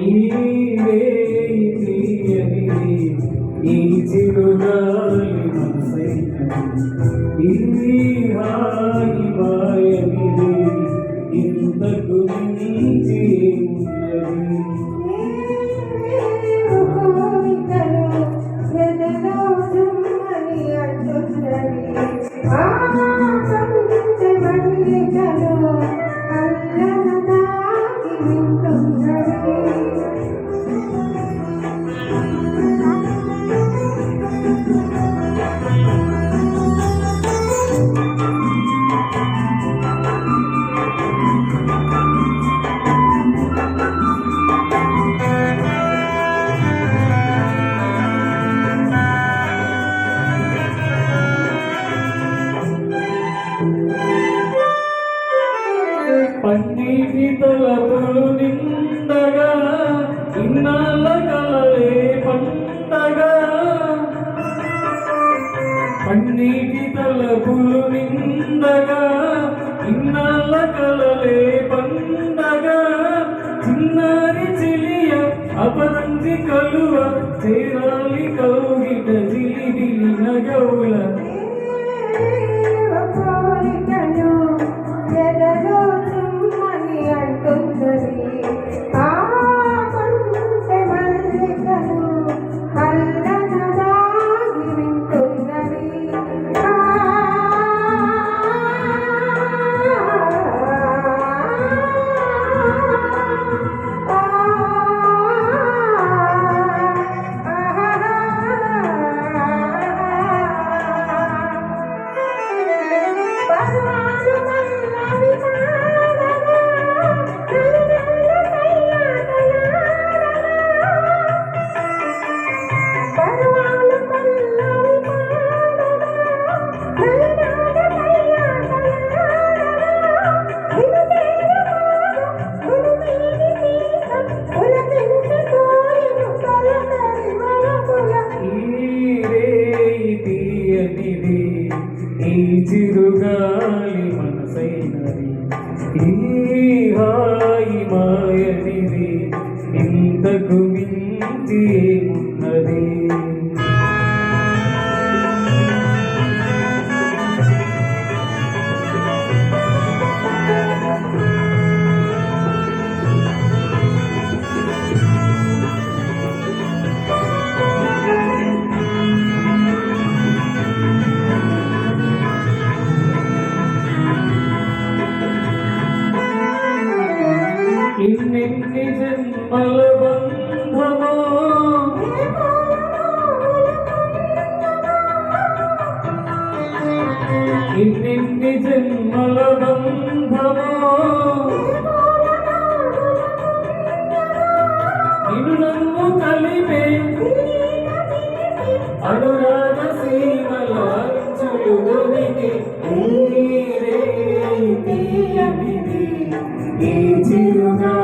నీవే తీయనిది, ఈ చిరుగాలి మనసైనది. ఈ హాయి మాయనిది, ఇంతకు మించి ఉన్నది. పన్నీటి తలపులు నిండగా ఇన్నాళ్ళ కలలే పండగా. పన్నీటి తలపులు నిండగా ఇన్నాళ్ళ కలలే పండగా. చిన్నారి చిలియ అపరంజి కలువ చేరాలి కౌగిట జిలిబిలి హాయి మాయనిది ఇంతకు మించి ఉన్నది ఇన్నెన్ని జన్మల బంధమో ఇన్నెన్ని నన్ను కలిపే అనురాగ సీమల అంచులు నీరే తీయనిది ఈ చిరుగా